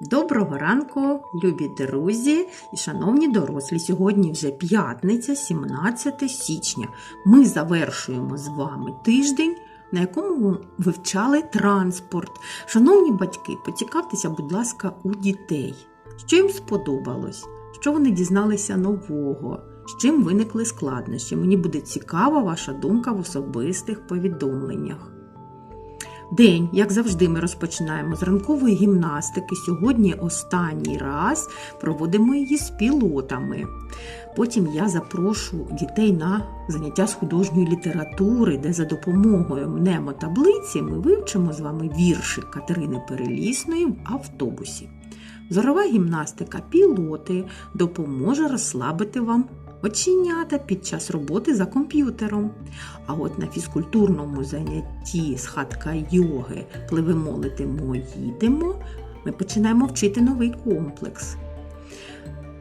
Доброго ранку, любі друзі і шановні дорослі. Сьогодні вже п'ятниця, 17 січня. Ми завершуємо з вами тиждень, на якому ви вивчали транспорт. Шановні батьки, поцікавтеся, будь ласка, у дітей, що їм сподобалось, що вони дізналися нового, з чим виникли складнощі. Мені буде цікава ваша думка в особистих повідомленнях. День, як завжди, ми розпочинаємо з ранкової гімнастики. Сьогодні останній раз проводимо її з пілотами. Потім я запрошу дітей на заняття з художньої літератури, де за допомогою мнемотаблиці ми вивчимо з вами віршик Катерини Перелісної в автобусі. Зорова гімнастика пілоти допоможе розслабити вам оченята під час роботи за комп'ютером. А от на фізкультурному занятті з хатка йоги пливемо, летимо, їдемо, ми починаємо вчити новий комплекс.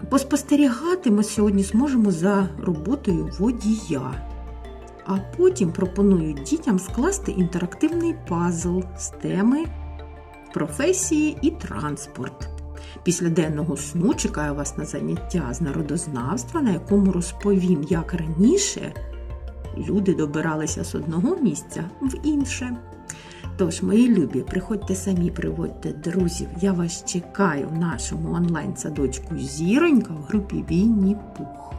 Поспостерігати ми сьогодні зможемо за роботою водія. А потім пропоную дітям скласти інтерактивний пазл з теми професії і транспорт. Після денного сну чекаю вас на заняття з народознавства, на якому розповім, як раніше люди добиралися з одного місця в інше. Тож, мої любі, приходьте самі, приводьте друзів. Я вас чекаю в нашому онлайн-садочку Зіронька в групі Вінні Пух.